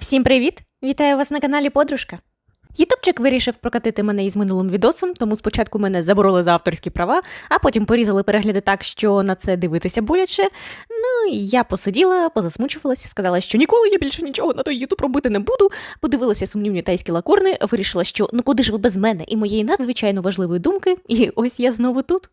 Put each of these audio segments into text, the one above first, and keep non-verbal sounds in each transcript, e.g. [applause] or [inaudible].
Всім привіт! Вітаю вас на каналі Подружка. Ютубчик вирішив прокатити мене із минулим відосом, тому спочатку мене забороли за авторські права, а потім порізали перегляди так, що на це дивитися боляче. Ну і я посиділа, позасмучувалася, сказала, що ніколи я більше нічого на той Ютуб робити не буду. Подивилася сумнівні тайські лакорни, вирішила, що ну куди ж ви без мене і моєї надзвичайно важливої думки, і ось я знову тут.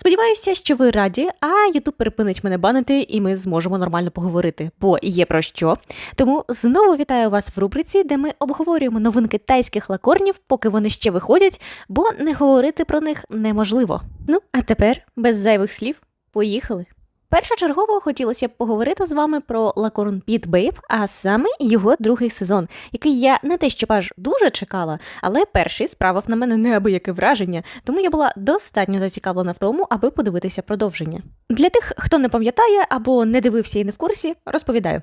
Сподіваюся, що ви раді, а Ютуб перепинить мене банити, і ми зможемо нормально поговорити, бо є про що. Тому знову вітаю вас в рубриці, де ми обговорюємо новинки тайських лакорнів, поки вони ще виходять, бо не говорити про них неможливо. Ну, а тепер, без зайвих слів, поїхали. Першочергово хотілося б поговорити з вами про Лакорн Піт Бейб, а саме його другий сезон, який я не те, що аж дуже чекала, але перший справив на мене неабияке враження, тому я була достатньо зацікавлена в тому, аби подивитися продовження. Для тих, хто не пам'ятає або не дивився і не в курсі, розповідаю.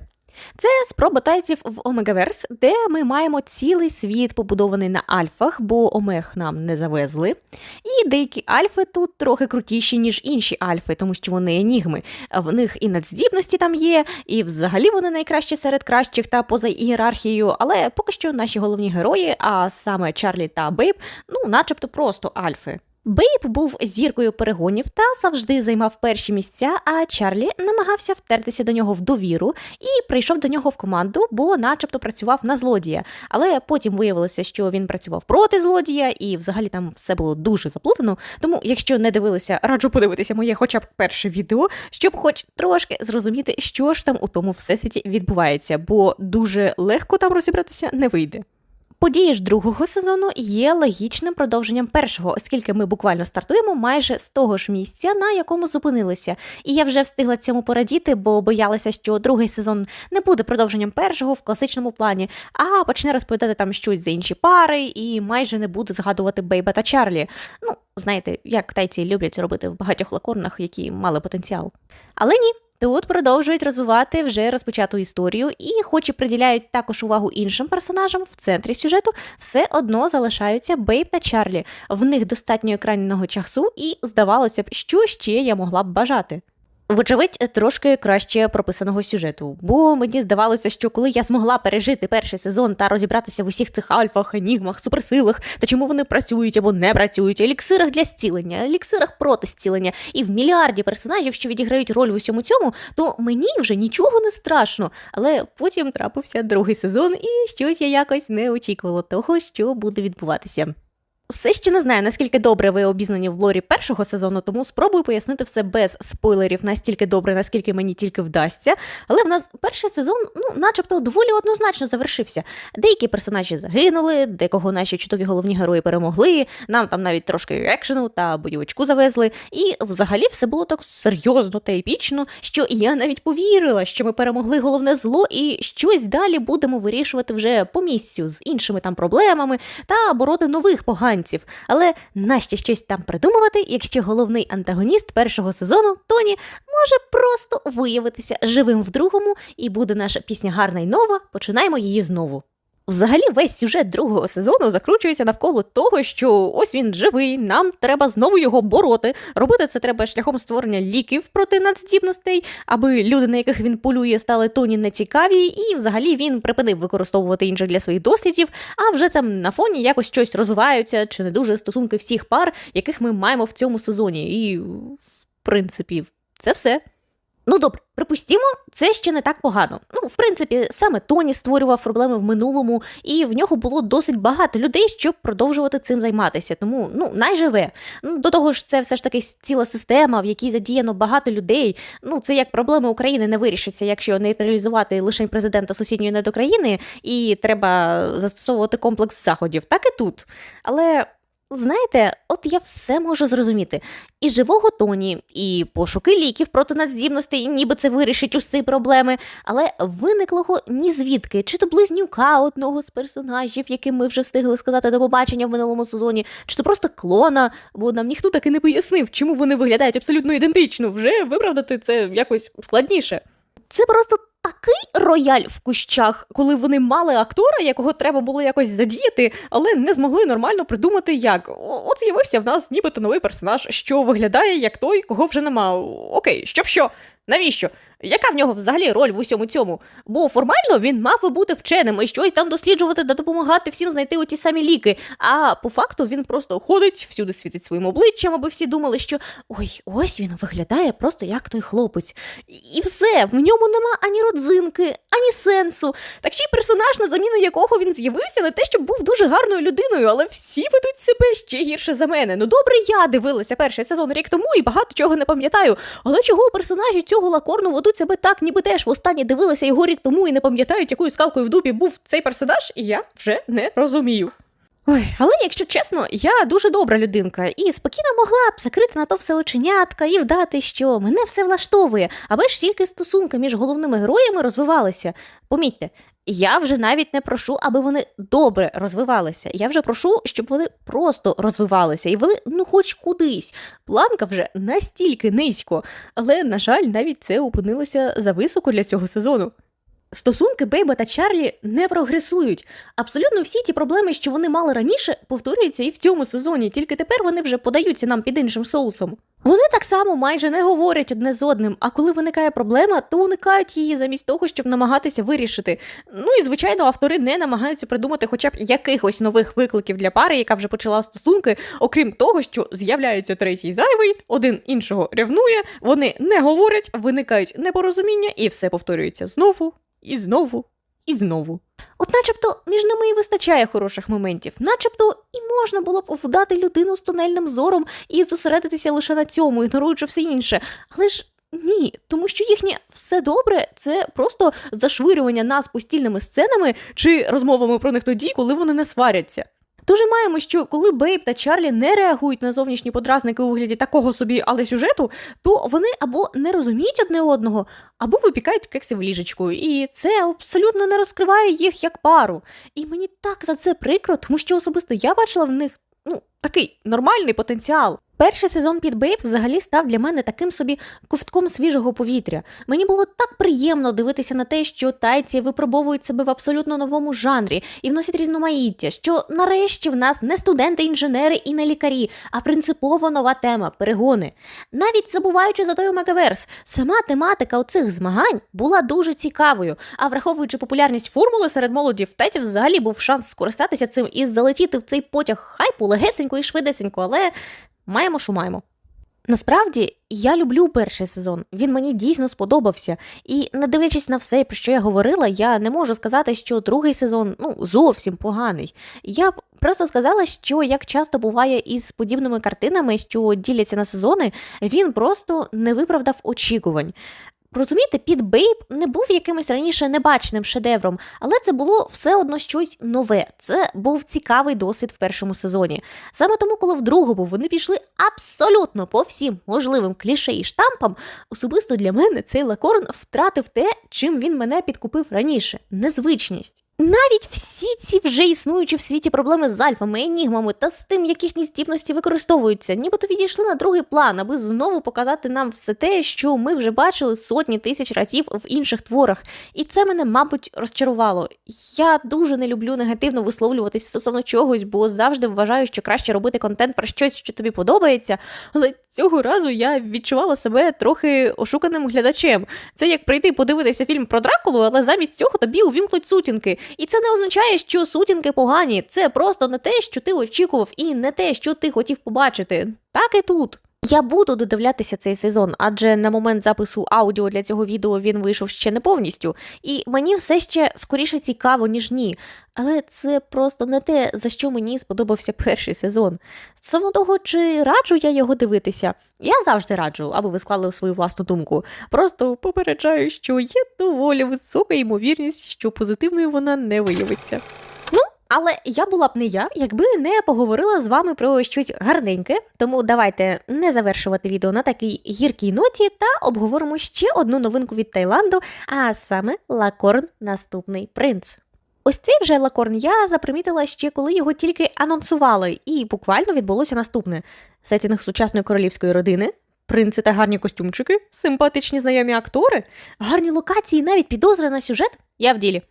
Це спроба тайців в Омегаверс, де ми маємо цілий світ, побудований на альфах, бо омег нам не завезли. І деякі альфи тут трохи крутіші, ніж інші альфи, тому що вони енігми. В них і надздібності там є, і взагалі вони найкращі серед кращих та поза ієрархією. Але поки що наші головні герої, а саме Чарлі та Бейб, ну, начебто просто альфи. Бейб був зіркою перегонів та завжди займав перші місця, а Чарлі намагався втертися до нього в довіру і прийшов до нього в команду, бо начебто працював на злодія. Але потім виявилося, що він працював проти злодія, і взагалі там все було дуже заплутано. Тому, якщо не дивилися, раджу подивитися моє хоча б перше відео, щоб хоч трошки зрозуміти, що ж там у тому всесвіті відбувається, бо дуже легко там розібратися не вийде. Події ж другого сезону є логічним продовженням першого, оскільки ми буквально стартуємо майже з того ж місця, на якому зупинилися. І я вже встигла цьому порадіти, бо боялася, що другий сезон не буде продовженням першого в класичному плані, а почне розповідати там щось за інші пари і майже не буде згадувати Бейба та Чарлі. Ну, знаєте, як тайці люблять робити в багатьох лакорнах, які мали потенціал. Але ні. Тут продовжують розвивати вже розпочату історію, і, хоч і приділяють також увагу іншим персонажам, в центрі сюжету все одно залишаються Бейб та Чарлі. В них достатньо екранного часу, і здавалося б, що ще я могла б бажати. Вочевидь, трошки краще прописаного сюжету, бо мені здавалося, що коли я змогла пережити перший сезон та розібратися в усіх цих альфах, енігмах, суперсилах та чому вони працюють або не працюють, еліксирах для зцілення, еліксирах проти зцілення і в мільярді персонажів, що відіграють роль в усьому цьому, то мені вже нічого не страшно. Але потім трапився другий сезон, і щось я якось не очікувала того, що буде відбуватися. Все ще не знаю, наскільки добре ви обізнані в лорі першого сезону, тому спробую пояснити все без спойлерів настільки добре, наскільки мені тільки вдасться. Але в нас перший сезон, ну, начебто, доволі однозначно завершився. Деякі персонажі загинули, декого наші чудові головні герої перемогли. Нам там навіть трошки екшену та бойовичку завезли. І взагалі все було так серйозно та епічно, що я навіть повірила, що ми перемогли головне зло, і щось далі будемо вирішувати вже по місцю з іншими там проблемами та бороти нових поганців. Але нащо щось там придумувати, якщо головний антагоніст першого сезону Тоні може просто виявитися живим в другому, і буде наша пісня гарна й нова. Починаємо її знову. Взагалі, весь сюжет другого сезону закручується навколо того, що ось він живий, нам треба знову його бороти. Робити це треба шляхом створення ліків проти надздібностей, аби люди, на яких він полює, стали тоні нецікаві, і взагалі він припинив використовувати інших для своїх дослідів, а вже там на фоні якось щось розвиваються чи не дуже стосунки всіх пар, яких ми маємо в цьому сезоні. І, в принципі, це все. Ну добре, припустімо, це ще не так погано. Ну, в принципі, саме Тоні створював проблеми в минулому, і в нього було досить багато людей, щоб продовжувати цим займатися. Тому ну найживе. Ну до того ж, це все ж таки ціла система, в якій задіяно багато людей. Ну це як проблеми України не вирішиться, якщо нейтралізувати лише президента сусідньої недокраїни, і треба застосовувати комплекс заходів. Так і тут. Але. Знаєте, от я все можу зрозуміти. І живого тоні, і пошуки ліків проти надздібностей, ніби це вирішить усі проблеми, але виниклого ні звідки, чи то близнюка одного з персонажів, яким ми вже встигли сказати до побачення в минулому сезоні, чи то просто клона, бо нам ніхто таки не пояснив, чому вони виглядають абсолютно ідентично. Вже виправдати це якось складніше. Це просто такий рояль в кущах, коли вони мали актора, якого треба було якось задіяти, але не змогли нормально придумати, як. От з'явився в нас нібито новий персонаж, що виглядає як той, кого вже нема. Окей, щоб що. Навіщо? Яка в нього взагалі роль в усьому цьому? Бо формально він мав би бути вченим і щось там досліджувати та допомагати всім знайти оті самі ліки. А по факту він просто ходить, всюди світить своїм обличчям, аби всі думали, що ой, ось він виглядає просто як той хлопець. І все, в ньому нема ані родзинки, ані сенсу. Так ще й персонаж, на заміну якого він з'явився, не те, щоб був дуже гарною людиною, але всі ведуть себе ще гірше за мене. Ну добре, я дивилася перший сезон рік тому і багато чого не пам'ятаю. Але чого у персонажі цього лакорну ведуть себе так, ніби теж востаннє дивилися його рік тому і не пам'ятають, якою скалкою в дупі був цей персонаж, і я вже не розумію. Ой, але якщо чесно, я дуже добра людинка і спокійно могла б закрити на то все оченятка і вдати, що мене все влаштовує, аби ж тільки стосунки між головними героями розвивалися. Помітьте, я вже навіть не прошу, аби вони добре розвивалися. Я вже прошу, щоб вони просто розвивалися і вели ну хоч кудись. Планка вже настільки низько, але, на жаль, навіть це опинилося зависоко для цього сезону. Стосунки Бейба та Чарлі не прогресують. Абсолютно всі ті проблеми, що вони мали раніше, повторюються і в цьому сезоні, тільки тепер вони вже подаються нам під іншим соусом. Вони так само майже не говорять одне з одним, а коли виникає проблема, то уникають її замість того, щоб намагатися вирішити. Ну і звичайно, автори не намагаються придумати хоча б якихось нових викликів для пари, яка вже почала стосунки, окрім того, що з'являється третій зайвий, один іншого ревнує, вони не говорять, виникають непорозуміння, і все повторюється знову і знову і знову. От начебто між ними і вистачає хороших моментів, начебто і можна було б вдати людину з тунельним зором і зосередитися лише на цьому, ігноруючи все інше. Але ж ні, тому що їхнє все добре це просто зашвирювання нас постільними сценами чи розмовами про них тоді, коли вони не сваряться. Тож маємо, що коли Бейб та Чарлі не реагують на зовнішні подразники у вигляді такого собі, але сюжету, то вони або не розуміють одне одного, або випікають кекси в ліжечку. І це абсолютно не розкриває їх як пару. І мені так за це прикро, тому що особисто я бачила в них ну, такий нормальний потенціал. Перший сезон під Бейб взагалі став для мене таким собі ковтком свіжого повітря. Мені було так приємно дивитися на те, що тайці випробовують себе в абсолютно новому жанрі і вносять різноманіття, що нарешті в нас не студенти-інженери і не лікарі, а принципово нова тема перегони. Навіть забуваючи за той Омегаверс, сама тематика оцих змагань була дуже цікавою. А враховуючи популярність формули серед молоді, в тайців взагалі був шанс скористатися цим і залетіти в цей потяг хайпу легесенько і швидесенько, але маємо, що маємо. Насправді я люблю перший сезон. Він мені дійсно сподобався. І не дивлячись на все, про що я говорила, я не можу сказати, що другий сезон ну зовсім поганий. Я б просто сказала, що як часто буває із подібними картинами, що діляться на сезони, він просто не виправдав очікувань. Розумієте, під Бейб не був якимось раніше небаченим шедевром, але це було все одно щось нове. Це був цікавий досвід в першому сезоні. Саме тому, коли в другому вони пішли абсолютно по всім можливим кліше і штампам, особисто для мене цей лакорн втратив те, чим він мене підкупив раніше незвичність. Навіть всі ці вже існуючі в світі проблеми з альфами, енігмами та з тим, як їхні здібності використовуються, нібито відійшли на другий план, аби знову показати нам все те, що ми вже бачили сотні тисяч разів в інших творах. І це мене, мабуть, розчарувало. Я дуже не люблю негативно висловлюватись стосовно чогось, бо завжди вважаю, що краще робити контент про щось, що тобі подобається. Але цього разу я відчувала себе трохи ошуканим глядачем. Це як прийти подивитися фільм про Дракулу, але замість цього тобі увімкнуть сутінки. І це не означає, що сутінки погані. Це просто не те, що ти очікував, і не те, що ти хотів побачити. Так і тут. Я буду додивлятися цей сезон, адже на момент запису аудіо для цього відео він вийшов ще не повністю, і мені все ще скоріше цікаво, ніж ні. Але це просто не те, за що мені сподобався перший сезон. Стосовно того, чи раджу я його дивитися, я завжди раджу, аби ви склали свою власну думку. Просто попереджаю, що є доволі висока ймовірність, що позитивною вона не виявиться. Але я була б не я, якби не поговорила з вами про щось гарненьке. Тому давайте не завершувати відео на такій гіркій ноті та обговоримо ще одну новинку від Таїланду, а саме Лакорн Наступний принц. Ось цей вже лакорн я запримітила ще коли його тільки анонсували, і буквально відбулося наступне: сетінг сучасної королівської родини, принци та гарні костюмчики, симпатичні знайомі актори, гарні локації, навіть підозри на сюжет. Я в ділі.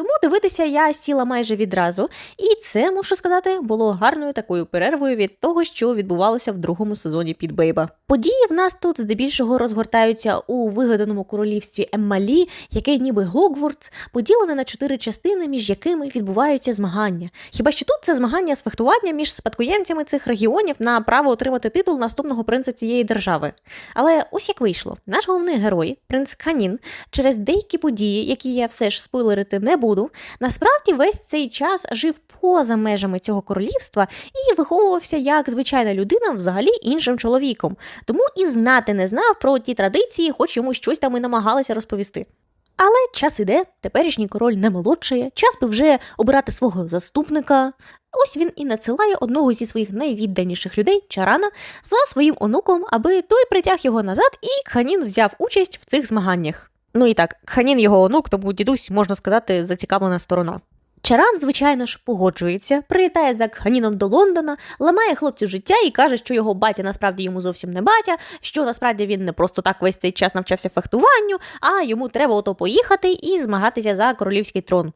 Тому дивитися я сіла майже відразу, і це, мушу сказати, було гарною такою перервою від того, що відбувалося в другому сезоні під Бейба. Події в нас тут здебільшого розгортаються у вигаданому королівстві Еммалі, яке ніби Гогвардс, поділене на чотири частини, між якими відбуваються змагання. Хіба що тут це змагання з фехтування між спадкоємцями цих регіонів на право отримати титул наступного принца цієї держави. Але ось як вийшло, наш головний герой, принц Ханін, через деякі події, які я все ж спойлерити не буду, насправді весь цей час жив поза межами цього королівства і виховувався як звичайна людина, взагалі іншим чоловіком. Тому і знати не знав про ті традиції, хоч йому щось там і намагалися розповісти. Але час іде, теперішній король не молодшає, час би вже обирати свого заступника. Ось він і надсилає одного зі своїх найвідданіших людей, Чарана, за своїм онуком, аби той притяг його назад, і Кханін взяв участь в цих змаганнях. Ну і так, ханін його онук, тому дідусь, можна сказати, зацікавлена сторона. Чаран, звичайно ж, погоджується, прилітає за Кханіном до Лондона, ламає хлопцю життя і каже, що його батя насправді йому зовсім не батя, що насправді він не просто так весь цей час навчався фехтуванню, а йому треба ото поїхати і змагатися за королівський трон.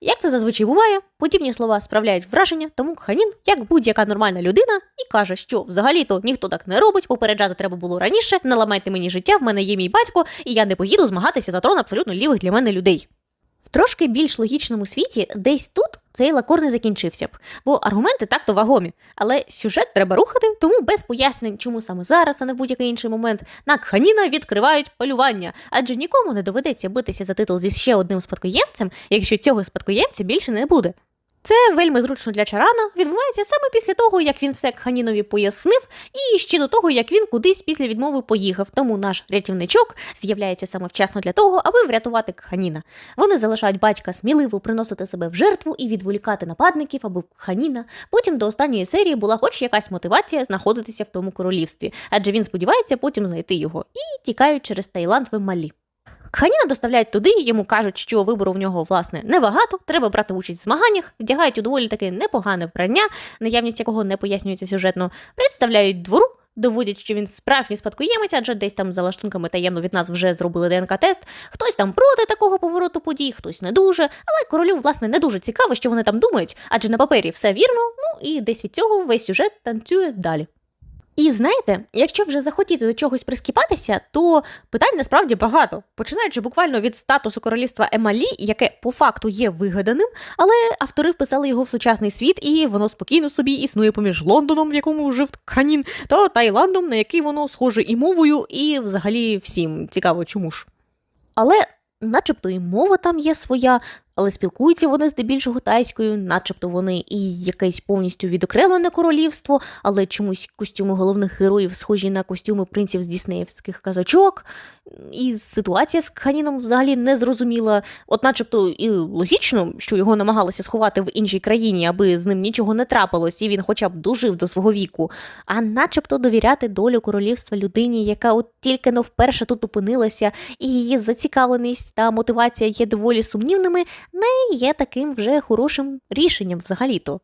Як це зазвичай буває, подібні слова справляють враження, тому Кханін, як будь-яка нормальна людина, і каже, що взагалі-то ніхто так не робить, попереджати треба було раніше, не ламайте мені життя, в мене є мій батько, і я не поїду змагатися за трон абсолютно лівих для мене людей. В трошки більш логічному світі десь тут цей лакор не закінчився б, бо аргументи так-то вагомі. Але сюжет треба рухати, тому без пояснень, чому саме зараз, а не в будь-який інший момент, на Кханіна відкривають полювання, адже нікому не доведеться битися за титул зі ще одним спадкоємцем, якщо цього спадкоємця більше не буде. Це вельми зручно для Чарана. Відбувається саме після того, як він все Кханінові пояснив, і ще до того, як він кудись після відмови поїхав. Тому наш рятівничок з'являється саме вчасно для того, аби врятувати Кханіна. Вони залишають батька сміливо приносити себе в жертву і відволікати нападників, аби Кханіна. Потім до останньої серії була хоч якась мотивація знаходитися в тому королівстві, адже він сподівається потім знайти його і тікають через Таїланд в Малі. Кханіна доставляють туди, йому кажуть, що вибору в нього власне небагато, треба брати участь в змаганнях, вдягають у доволі таки непогане вбрання, наявність якого не пояснюється сюжетно, представляють двору. Доводять, що він справжній спадкоємець, адже десь там за лаштунками таємно від нас вже зробили ДНК-тест. Хтось там проти такого повороту подій, хтось не дуже. Але королю, власне, не дуже цікаво, що вони там думають, адже на папері все вірно, ну і десь від цього весь сюжет танцює далі. І знаєте, якщо вже захотіти до чогось прискіпатися, то питань насправді багато, починаючи буквально від статусу королівства Емалі, яке по факту є вигаданим, але автори вписали його в сучасний світ, і воно спокійно собі існує поміж Лондоном, в якому жив Тканін, та Таїландом, на який воно схоже і мовою, і взагалі всім цікаво, чому ж. Але, начебто, і мова там є своя, але спілкуються вони здебільшого тайською, начебто вони і якесь повністю відокремлене королівство, але чомусь костюми головних героїв схожі на костюми принців з діснеївських казачок. І ситуація з Кханіном взагалі не зрозуміла. От, начебто, і логічно, що його намагалися сховати в іншій країні, аби з ним нічого не трапилось, і він хоча б дожив до свого віку, а начебто довіряти долю королівства людині, яка от тільки но вперше тут опинилася, і її зацікавленість та мотивація є доволі сумнівними, не є таким вже хорошим рішенням взагалі-то.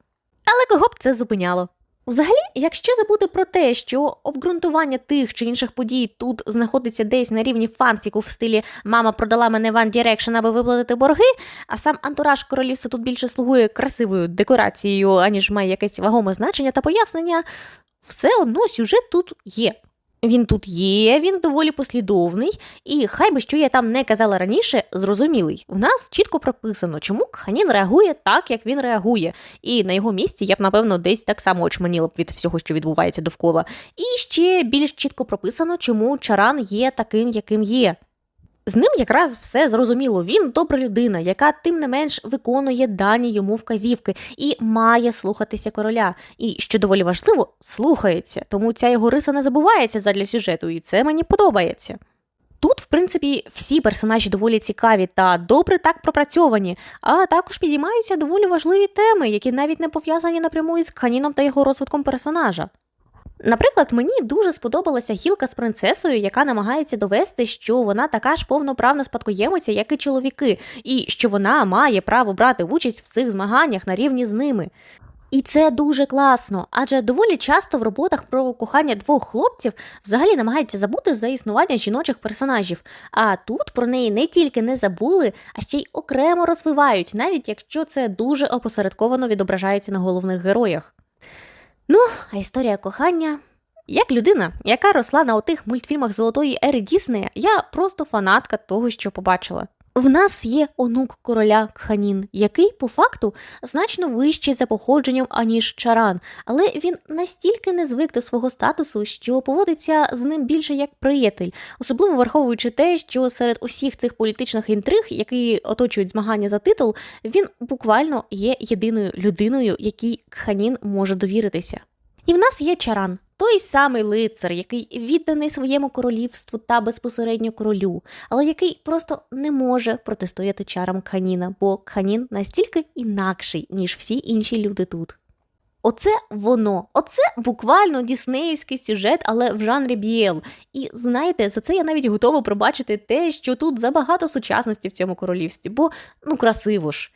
Але кого б це зупиняло? Взагалі, якщо забути про те, що обґрунтування тих чи інших подій тут знаходиться десь на рівні фанфіку в стилі Мама продала мене One Direction, аби виплатити борги, а сам антураж королівства тут більше слугує красивою декорацією, аніж має якесь вагоме значення та пояснення, все одно сюжет тут є. Він тут є, він доволі послідовний, і хай би що я там не казала раніше, зрозумілий. В нас чітко прописано, чому Кханін реагує так, як він реагує. І на його місці я б, напевно, десь так само очманіла б від всього, що відбувається довкола. І ще більш чітко прописано, чому Чаран є таким, яким є. З ним якраз все зрозуміло. Він добра людина, яка тим не менш виконує дані йому вказівки і має слухатися короля. І що доволі важливо, слухається. Тому ця його риса не забувається задля сюжету, і це мені подобається. Тут, в принципі, всі персонажі доволі цікаві та добре так пропрацьовані, а також підіймаються доволі важливі теми, які навіть не пов'язані напряму із Кханіном та його розвитком персонажа. Наприклад, мені дуже сподобалася гілка з принцесою, яка намагається довести, що вона така ж повноправна спадкоємиця, як і чоловіки, і що вона має право брати участь в цих змаганнях на рівні з ними. І це дуже класно, адже доволі часто в роботах про кохання двох хлопців взагалі намагаються забути за існування жіночих персонажів. А тут про неї не тільки не забули, а ще й окремо розвивають, навіть якщо це дуже опосередковано відображається на головних героях. Ну, а історія кохання. Як людина, яка росла на отих мультфільмах золотої ери Діснея, я просто фанатка того, що побачила. В нас є онук короля Кханін, який по факту значно вищий за походженням, аніж чаран, але він настільки не звик до свого статусу, що поводиться з ним більше як приятель, особливо враховуючи те, що серед усіх цих політичних інтриг, які оточують змагання за титул, він буквально є єдиною людиною, якій Кханін може довіритися. І в нас є чаран, той самий лицар, який відданий своєму королівству та безпосередньо королю, але який просто не може протистояти чарам Кханіна, бо Кханін настільки інакший, ніж всі інші люди тут. Оце воно, оце буквально діснеївський сюжет, але в жанрі BL. І знаєте, за це я навіть готова пробачити те, що тут забагато сучасності в цьому королівстві, бо ну красиво ж.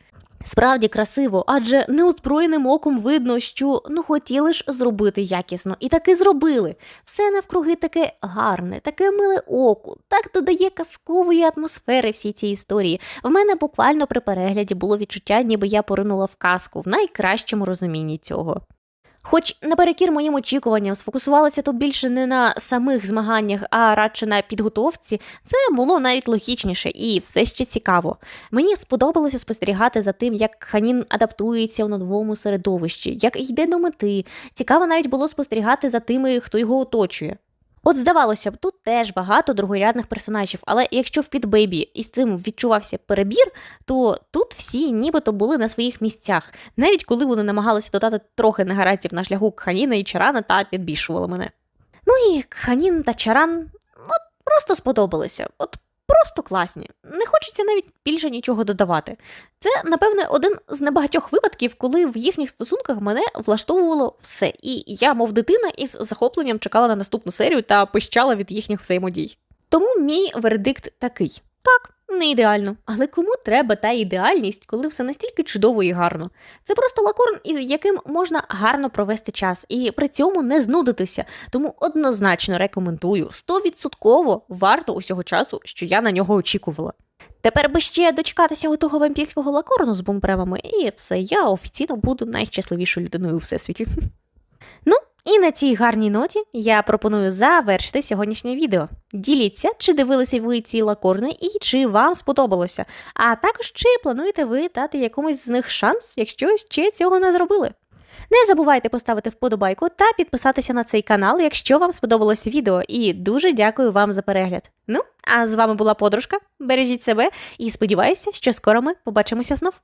Справді красиво, адже неозброєним оком видно, що ну хотіли ж зробити якісно, і таки зробили. Все навкруги таке гарне, таке миле оку, так додає казкової атмосфери всій цій історії. В мене буквально при перегляді було відчуття, ніби я поринула в казку в найкращому розумінні цього. Хоч наперекір моїм очікуванням сфокусувалася тут більше не на самих змаганнях, а радше на підготовці, це було навіть логічніше і все ще цікаво. Мені сподобалося спостерігати за тим, як Ханін адаптується у новому середовищі, як йде до мети. Цікаво навіть було спостерігати за тими, хто його оточує. От здавалося б, тут теж багато другорядних персонажів, але якщо в Підбейбі із цим відчувався перебір, то тут всі нібито були на своїх місцях, навіть коли вони намагалися додати трохи негараздів на шляху Кханіна і Чарана та підбільшували мене. Ну і Кханін та Чаран от просто сподобалися. От просто класні. Не хочеться навіть більше нічого додавати. Це, напевне, один з небагатьох випадків, коли в їхніх стосунках мене влаштовувало все. І я, мов дитина, із захопленням чекала на наступну серію та пищала від їхніх взаємодій. Тому мій вердикт такий: так, не ідеально, але кому треба та ідеальність, коли все настільки чудово і гарно? Це просто лакорн, із яким можна гарно провести час і при цьому не знудитися. Тому однозначно рекомендую 100% варто усього часу, що я на нього очікувала. Тепер би ще дочекатися того вампірського лакорну з бунпремами, і все, я офіційно буду найщасливішою людиною у всесвіті. [laughs] Ну, і на цій гарній ноті я пропоную завершити сьогоднішнє відео. Діліться, чи дивилися ви ці лакорни і чи вам сподобалося. А також чи плануєте ви дати якомусь з них шанс, якщо ще цього не зробили. Не забувайте поставити вподобайку та підписатися на цей канал, якщо вам сподобалося відео. І дуже дякую вам за перегляд. Ну, а з вами була подружка. Бережіть себе і сподіваюся, що скоро ми побачимося знов.